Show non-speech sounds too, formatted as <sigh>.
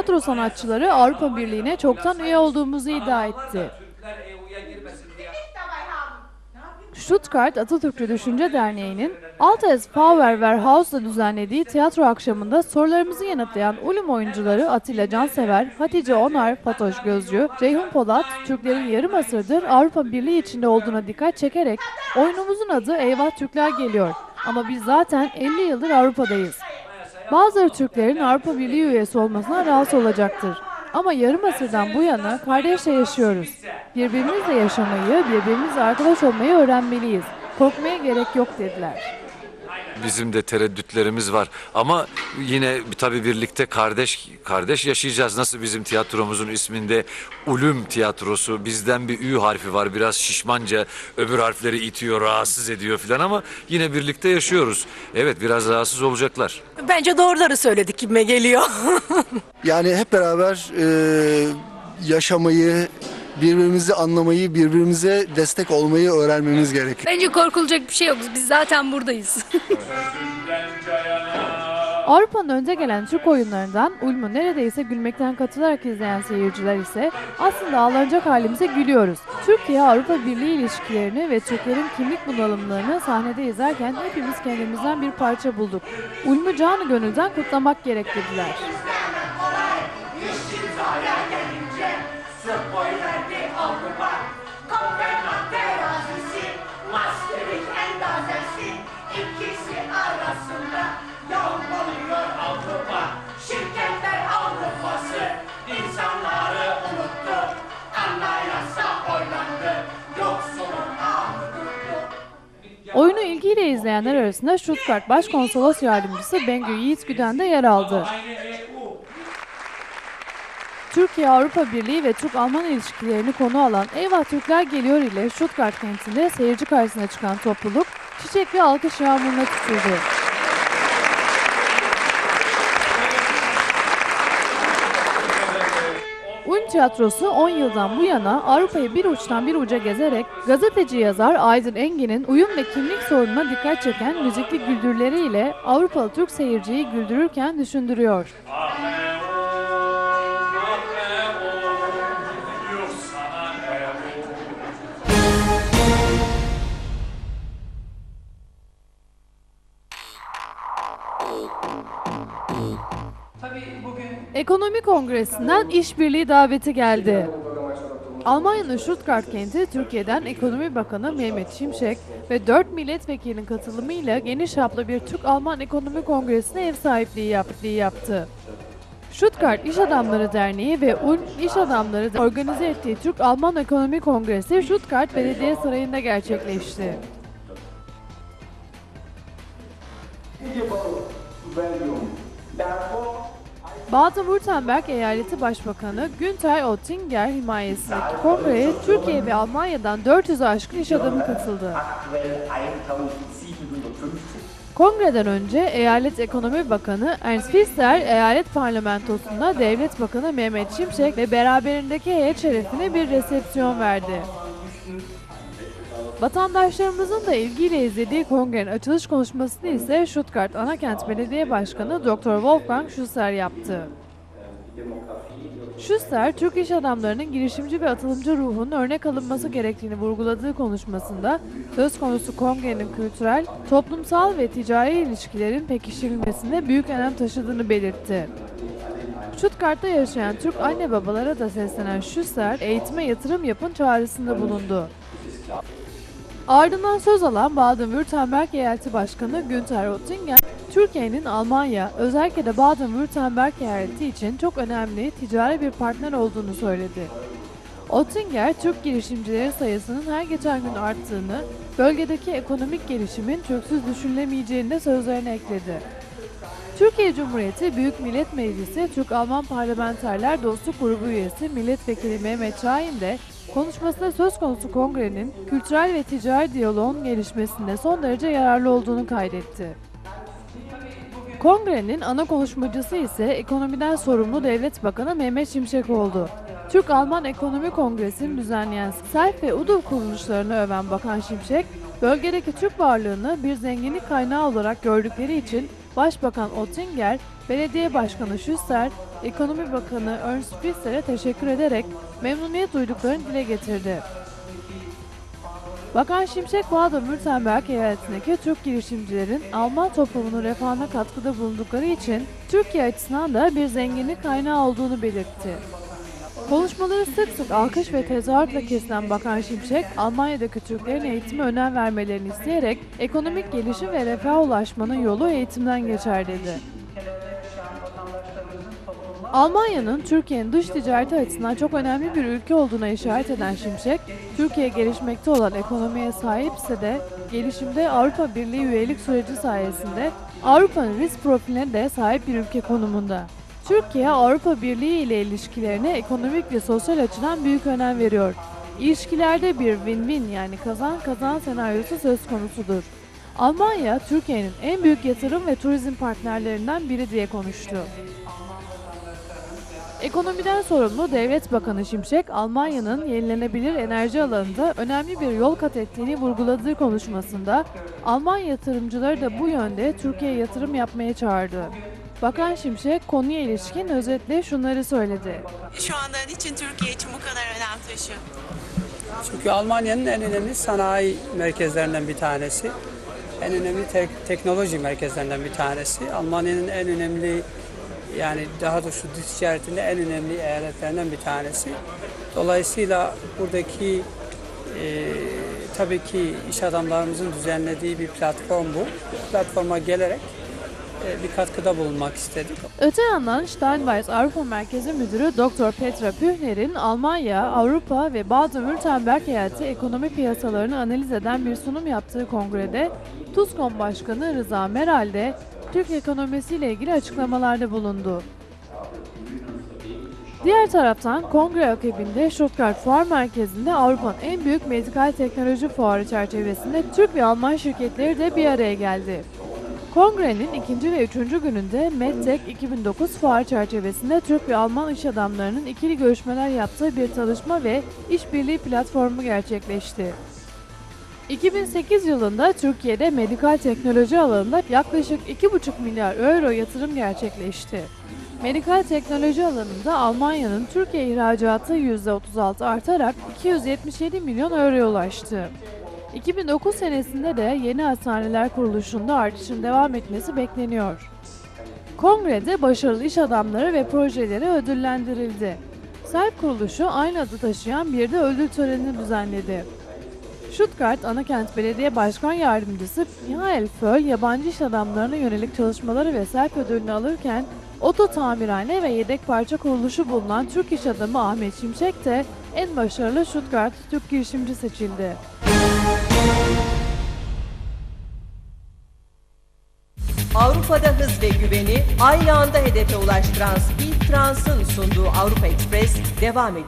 tiyatro sanatçıları Avrupa Birliği'ne çoktan üye olduğumuzu iddia etti. Stuttgart Atatürkçü Düşünce Derneği'nin Altes Powerwerhaus'da düzenlediği tiyatro akşamında sorularımızı yanıtlayan ulum oyuncuları Atilla Cansever, Hatice Onar, Fatoş Gözcü, Ceyhun Polat, Türklerin yarım asırdır Avrupa Birliği içinde olduğuna dikkat çekerek oyunumuzun adı Eyvah Türkler Geliyor ama biz zaten 50 yıldır Avrupa'dayız. Bazıları Türklerin Avrupa Birliği üyesi olmasına rahatsız olacaktır. Ama yarım asırdan bu yana kardeşle yaşıyoruz. Birbirimizle yaşamayı, birbirimizle arkadaş olmayı öğrenmeliyiz. Korkmaya gerek yok dediler. Bizim de tereddütlerimiz var ama yine tabii birlikte kardeş kardeş yaşayacağız. Nasıl bizim tiyatromuzun isminde Ulum Tiyatrosu bizden bir Ü harfi var biraz şişmanca öbür harfleri itiyor rahatsız ediyor filan ama yine birlikte yaşıyoruz. Evet biraz rahatsız olacaklar. Bence doğruları söyledik gibime geliyor. <laughs> Yani hep beraber e, yaşamayı, birbirimizi anlamayı, birbirimize destek olmayı öğrenmemiz gerekiyor. Bence korkulacak bir şey yok. Biz zaten buradayız. <laughs> Avrupa'nın önde gelen Türk oyunlarından Ulm'u neredeyse gülmekten katılarak izleyen seyirciler ise aslında ağlanacak halimize gülüyoruz. Türkiye-Avrupa Birliği ilişkilerini ve Türklerin kimlik bunalımlarını sahnede izlerken hepimiz kendimizden bir parça bulduk. Ulm'u canı gönülden kutlamak gerek dediler. Kopenhag terazisi, Maastricht endazesi, ikisi arasında yol buluyor Avrupa. Şirketler Avrupası, insanları unuttu. Anayasa oylandı, yoksulun Oyunu ilgiyle izleyenler arasında Stuttgart Başkonsolos Yardımcısı Bengü Yiğit Güden de yer aldı. Türkiye-Avrupa Birliği ve Türk-Alman ilişkilerini konu alan Eyvah Türkler Geliyor ile Stuttgart kentinde seyirci karşısına çıkan topluluk çiçek ve alkış yağmuruna tutuldu. Ulm Tiyatrosu 10 yıldan bu yana Avrupa'yı bir uçtan bir uca gezerek gazeteci yazar Aydın Engin'in uyum ve kimlik sorununa dikkat çeken müzikli güldürleriyle Avrupalı Türk seyirciyi güldürürken düşündürüyor. Ekonomi Kongresi'nden işbirliği daveti geldi. Almanya'nın Stuttgart kenti Türkiye'den Ekonomi Bakanı Mehmet Şimşek ve 4 milletvekilinin katılımıyla geniş çaplı bir Türk-Alman Ekonomi Kongresi'ne ev sahipliği yaptı. Stuttgart İş Adamları Derneği ve Ulm İş Adamları da organize ettiği Türk-Alman Ekonomi Kongresi Stuttgart Belediye Sarayı'nda gerçekleşti. Baden-Württemberg Eyaleti Başbakanı Günther Oettinger himayesindeki kongreye Türkiye ve Almanya'dan 400'e aşkın iş adamı katıldı. Kongreden önce Eyalet Ekonomi Bakanı Ernst Pfister, Eyalet Parlamentosu'nda Devlet Bakanı Mehmet Şimşek ve beraberindeki heyet şerefine bir resepsiyon verdi. Vatandaşlarımızın da ilgiyle izlediği kongrenin açılış konuşmasını ise Stuttgart Anakent Belediye Başkanı Dr. Wolfgang Schuster yaptı. Schuster, Türk iş adamlarının girişimci ve atılımcı ruhunun örnek alınması gerektiğini vurguladığı konuşmasında söz konusu kongrenin kültürel, toplumsal ve ticari ilişkilerin pekiştirilmesinde büyük önem taşıdığını belirtti. Stuttgart'ta yaşayan Türk anne babalara da seslenen Schuster, eğitime yatırım yapın çağrısında bulundu. Ardından söz alan Baden-Württemberg Eyaleti Başkanı Günther Oettinger, Türkiye'nin Almanya, özellikle de Baden-Württemberg eyaleti için çok önemli ticari bir partner olduğunu söyledi. Oettinger, Türk girişimcileri sayısının her geçen gün arttığını, bölgedeki ekonomik gelişimin çöksüz düşünülemeyeceğini de sözlerine ekledi. Türkiye Cumhuriyeti Büyük Millet Meclisi Türk-Alman Parlamenterler Dostluk Grubu üyesi Milletvekili Mehmet Şahin de konuşmasında söz konusu kongrenin kültürel ve ticari diyaloğun gelişmesinde son derece yararlı olduğunu kaydetti. Kongrenin ana konuşmacısı ise ekonomiden sorumlu Devlet Bakanı Mehmet Şimşek oldu. Türk-Alman Ekonomi Kongresi'ni düzenleyen SELF ve UDU kuruluşlarını öven Bakan Şimşek, bölgedeki Türk varlığını bir zenginlik kaynağı olarak gördükleri için Başbakan Oettinger Belediye Başkanı Schuster, Ekonomi Bakanı Ernst Fischer'e teşekkür ederek memnuniyet duyduklarını dile getirdi. Bakan Şimşek Baden-Württemberg eyaletindeki Türk girişimcilerin Alman toplumunun refahına katkıda bulundukları için Türkiye açısından da bir zenginlik kaynağı olduğunu belirtti. Konuşmaları sık sık alkış ve tezahüratla kesilen Bakan Şimşek, Almanya'daki Türklerin eğitime önem vermelerini isteyerek ekonomik gelişim ve refaha ulaşmanın yolu eğitimden geçer dedi. Almanya'nın Türkiye'nin dış ticareti açısından çok önemli bir ülke olduğuna işaret eden Şimşek, Türkiye gelişmekte olan ekonomiye sahipse de gelişimde Avrupa Birliği üyelik süreci sayesinde Avrupa'nın risk profiline de sahip bir ülke konumunda. Türkiye Avrupa Birliği ile ilişkilerine ekonomik ve sosyal açıdan büyük önem veriyor. İlişkilerde bir win-win yani kazan kazan senaryosu söz konusudur. Almanya, Türkiye'nin en büyük yatırım ve turizm partnerlerinden biri diye konuştu. Ekonomiden sorumlu Devlet Bakanı Şimşek, Almanya'nın yenilenebilir enerji alanında önemli bir yol kat ettiğini vurguladığı konuşmasında, Alman yatırımcıları da bu yönde Türkiye'ye yatırım yapmaya çağırdı. Bakan Şimşek konuya ilişkin özetle şunları söyledi. şu anda niçin Türkiye için bu kadar önem taşıyor? Çünkü Almanya'nın en önemli sanayi merkezlerinden bir tanesi. En önemli tek- teknoloji merkezlerinden bir tanesi. Almanya'nın en önemli yani daha doğrusu dış ticaretinde en önemli eyaletlerinden bir tanesi. Dolayısıyla buradaki e, tabii ki iş adamlarımızın düzenlediği bir platform bu. Platforma gelerek bir katkıda bulunmak istedik. Öte yandan Steinweiss Avrupa Merkezi Müdürü Dr. Petra Pühner'in Almanya, Avrupa ve Baden-Württemberg eyaleti ekonomi piyasalarını analiz eden bir sunum yaptığı kongrede TUSKOM Başkanı Rıza Meral de Türk ekonomisiyle ilgili açıklamalarda bulundu. Diğer taraftan kongre akabinde Stuttgart Fuar Merkezi'nde Avrupa'nın en büyük medikal teknoloji fuarı çerçevesinde Türk ve Alman şirketleri de bir araya geldi. Kongrenin ikinci ve üçüncü gününde MedTech 2009 fuar çerçevesinde Türk ve Alman iş adamlarının ikili görüşmeler yaptığı bir çalışma ve işbirliği platformu gerçekleşti. 2008 yılında Türkiye'de medikal teknoloji alanında yaklaşık 2,5 milyar euro yatırım gerçekleşti. Medikal teknoloji alanında Almanya'nın Türkiye ihracatı %36 artarak 277 milyon euroya ulaştı. 2009 senesinde de yeni hastaneler kuruluşunda artışın devam etmesi bekleniyor. Kongrede başarılı iş adamları ve projeleri ödüllendirildi. Serp kuruluşu aynı adı taşıyan bir de ödül törenini düzenledi. Stuttgart Anakent Belediye Başkan Yardımcısı Michael Föll yabancı iş adamlarına yönelik çalışmaları ve Serp ödülünü alırken Oto Tamirhane ve Yedek Parça Kuruluşu bulunan Türk iş adamı Ahmet Şimşek de en başarılı Stuttgart Türk girişimci seçildi. Avrupa'da hız ve güveni aynı anda hedefe ulaştıran Speed Trans'ın sunduğu Avrupa Express devam ediyor.